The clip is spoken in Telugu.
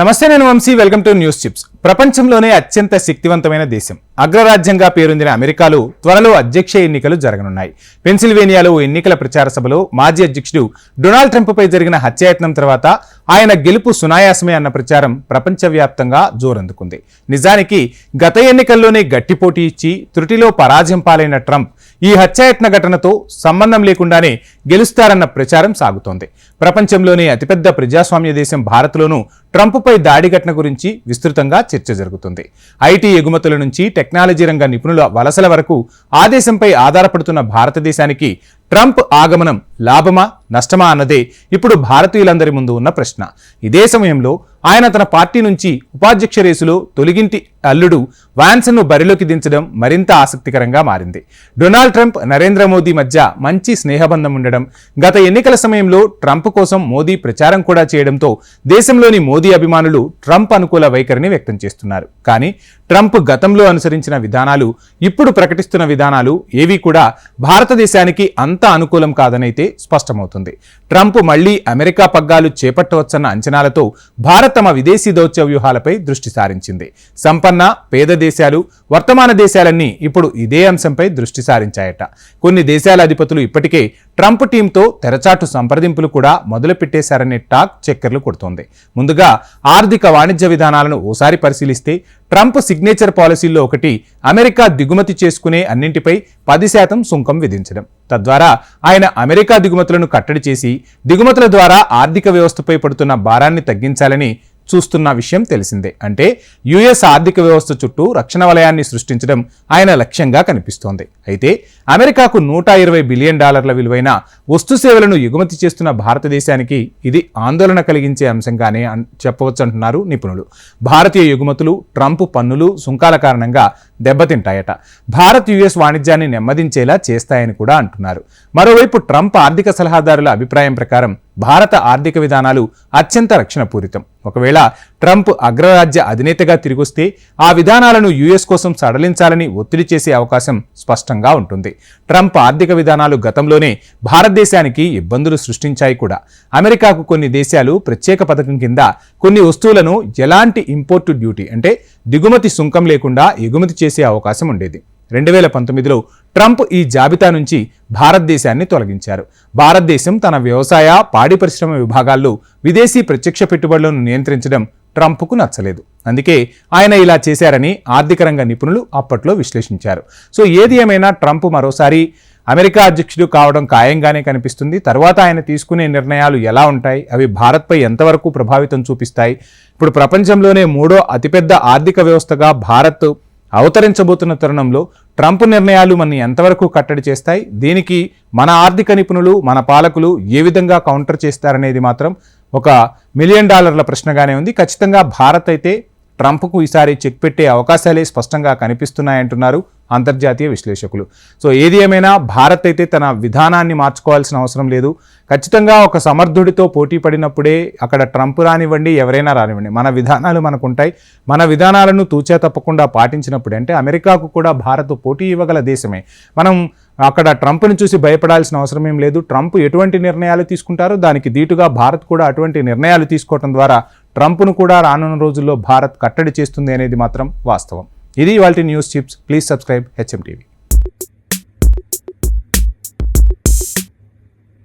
నమస్తే నేను Vamsi. Welcome to news chips. ప్రపంచంలోనే అత్యంత శక్తివంతమైన దేశం. అగ్రరాజ్యంగా పేరొందిన అమెరికాలో త్వరలో అధ్యక్ష ఎన్నికలు జరగనున్నాయి. పెన్సిల్వేనియాలో ఓ ఎన్నికల ప్రచార సభలో మాజీ అధ్యక్షుడు డొనాల్డ్ ట్రంప్పై జరిగిన హత్యాయత్నం తర్వాత ఆయన గెలుపు సునాయాసమే అన్న ప్రచారం ప్రపంచవ్యాప్తంగా జోరందుకుంది. నిజానికి గత ఎన్నికల్లోనే గట్టి పోటీ ఇచ్చి త్రుటిలో పరాజయం పాలైన ట్రంప్ ఈ హత్యాయత్న ఘటనతో సంబంధం లేకుండానే గెలుస్తారన్న ప్రచారం సాగుతోంది. ప్రపంచంలోనే అతిపెద్ద ప్రజాస్వామ్య దేశం భారత్లోనూ ట్రంప్పై దాడి ఘటన గురించి విస్తృతంగా చర్చ జరుగుతుంది. ఐటీ ఎగుమతుల నుంచి టెక్నాలజీ రంగ నిపుణుల వలసల వరకు ఆ దేశంపై ఆధారపడుతున్న భారతదేశానికి ట్రంప్ ఆగమనం లాభమా నష్టమా అన్నదే ఇప్పుడు భారతీయులందరి ముందు ఉన్న ప్రశ్న. ఇదే సమయంలో ఆయన తన పార్టీ నుంచి ఉపాధ్యక్ష రేసులో తొలగింటి అల్లుడు వాన్సన్ను బరిలోకి దించడం మరింత ఆసక్తికరంగా మారింది. డొనాల్డ్ ట్రంప్ నరేంద్ర మోదీ మధ్య మంచి స్నేహబంధం ఉండడం గత ఎన్నికల సమయంలో ట్రంప్ కోసం మోదీ ప్రచారం కూడా చేయడంతో దేశంలోని మోదీ అభిమానులు ట్రంప్ అనుకూల వైఖరిని వ్యక్తం చేస్తున్నారు. కానీ ట్రంప్ గతంలో అనుసరించిన విధానాలు ఇప్పుడు ప్రకటిస్తున్న విధానాలు ఏవి కూడా భారతదేశానికి అంత అనుకూలం కాదనైతే స్పష్టమవుతుంది. ట్రంప్ మళ్ళీ అమెరికా పగ్గాలు చేపట్టవచ్చన్న అంచనాలతో భారత్ తమ విదేశీ దౌత్య వ్యూహాలపై దృష్టి సారించింది. సంపన్న పేద దేశాలు వర్తమాన దేశాలన్నీ ఇప్పుడు ఇదే అంశంపై దృష్టి సారించాయట. కొన్ని దేశాల అధిపతులు ఇప్పటికే ట్రంప్ టీంతో తెరచాటు సంప్రదింపులు కూడా మొదలుపెట్టేశారనే టాక్ చక్కర్లు కొడుతోంది. ముందుగా ఆర్థిక వాణిజ్య విధానాలను ఓసారి పరిశీలిస్తే ట్రంప్ సిగ్నేచర్ పాలసీల్లో ఒకటి అమెరికా దిగుమతి చేసుకునే అన్నింటిపై పది శాతం సుంకం విధించడం. తద్వారా ఆయన అమెరికా దిగుమతులను కట్టడి చేసి దిగుమతుల ద్వారా ఆర్థిక వ్యవస్థపై పడుతున్న భారాన్ని తగ్గించాలని చూస్తున్న విషయం తెలిసిందే. అంటే యుఎస్ ఆర్థిక వ్యవస్థ చుట్టూ రక్షణ వలయాన్ని సృష్టించడం ఆయన లక్ష్యంగా కనిపిస్తోంది. అయితే అమెరికాకు నూట ఇరవై బిలియన్ డాలర్ల విలువైన వస్తు సేవలను ఎగుమతి చేస్తున్న భారతదేశానికి ఇది ఆందోళన కలిగించే అంశంగానే చెప్పవచ్చు అంటున్నారు నిపుణులు. భారతీయ ఎగుమతులు ట్రంప్ పన్నులు సుంకాల కారణంగా దెబ్బతింటాయట. భారత్ యుఎస్ వాణిజ్యాన్ని నెమ్మదించేలా చేస్తాయని కూడా అంటున్నారు. మరోవైపు ట్రంప్ ఆర్థిక సలహాదారుల అభిప్రాయం ప్రకారం భారత ఆర్థిక విధానాలు అత్యంత రక్షణ పూరితం ఒకవేళ ట్రంప్ అగ్రరాజ్య అధినేతగా తిరిగొస్తే ఆ విధానాలను యుఎస్ కోసం సడలించాలని ఒత్తిడి చేసే అవకాశం స్పష్టంగా ఉంటుంది. ట్రంప్ ఆర్థిక విధానాలు గతంలోనే భారతదేశానికి ఇబ్బందులు సృష్టించాయి కూడా. అమెరికాకు కొన్ని దేశాలు ప్రత్యేక పథకం కింద కొన్ని వస్తువులను ఎలాంటి ఇంపోర్టు డ్యూటీ అంటే దిగుమతి సుంకం లేకుండా ఎగుమతి చేసే అవకాశం ఉండేది. రెండు వేల పంతొమ్మిదిలో ట్రంప్ ఈ జాబితా నుంచి భారతదేశాన్ని తొలగించారు. భారతదేశం తన వ్యవసాయ పాడి పరిశ్రమ విభాగాల్లో విదేశీ ప్రత్యక్ష పెట్టుబడులను నియంత్రించడం ట్రంప్కు నచ్చలేదు. అందుకే ఆయన ఇలా చేశారని ఆర్థిక రంగ నిపుణులు అప్పట్లో విశ్లేషించారు. సో ఏది ఏమైనా ట్రంప్ మరోసారి అమెరికా అధ్యక్షుడు కావడం ఖాయంగానే కనిపిస్తుంది. తర్వాత ఆయన తీసుకునే నిర్ణయాలు ఎలా ఉంటాయి? అవి భారత్పై ఎంతవరకు ప్రభావితం చూపిస్తాయి? ఇప్పుడు ప్రపంచంలోనే మూడో అతిపెద్ద ఆర్థిక వ్యవస్థగా భారత్ అవతరించబోతున్న తరుణంలో ట్రంప్ నిర్ణయాలు మన ఎంతవరకు కట్టడి చేస్తాయి? దీనికి మన ఆర్థిక నిపుణులు మన పాలకులు ఏ విధంగా కౌంటర్ చేస్తారనేది మాత్రం ఒక మిలియన్ డాలర్ల ప్రశ్నగానే ఉంది. ఖచ్చితంగా భారత్ అయితే ట్రంప్కు ఈసారి చెక్ పెట్టే అవకాశాలే స్పష్టంగా కనిపిస్తున్నాయంటున్నారు. అంతర్జాతీయ విశ్లేషకులు. సో ఏది ఏమైనా భారత్ అయితే తన విధానాన్ని మార్చుకోవాల్సిన అవసరం లేదు. ఖచ్చితంగా ఒక సమర్థుడితో పోటీ పడినప్పుడే అక్కడ ట్రంప్ రానివ్వండి ఎవరైనా రానివ్వండి. మన విధానాలు మనకు ఉంటాయి మన విధానాలను తూచా తప్పకుండా పాటించినప్పుడే అంటే అమెరికాకు కూడా భారత్ పోటీ ఇవ్వగల దేశమే. మనం అక్కడ ట్రంప్ను చూసి భయపడాల్సిన అవసరం ఏం లేదు. ట్రంప్ ఎటువంటి నిర్ణయాలు తీసుకుంటారో దానికి దీటుగా భారత్ కూడా అటువంటి నిర్ణయాలు తీసుకోవడం ద్వారా ట్రంప్ను కూడా రానున్న రోజుల్లో భారత్ కట్టడి చేస్తుంది అనేది మాత్రం వాస్తవం. ఇది వాళ్ళ news chips. Please subscribe HM TV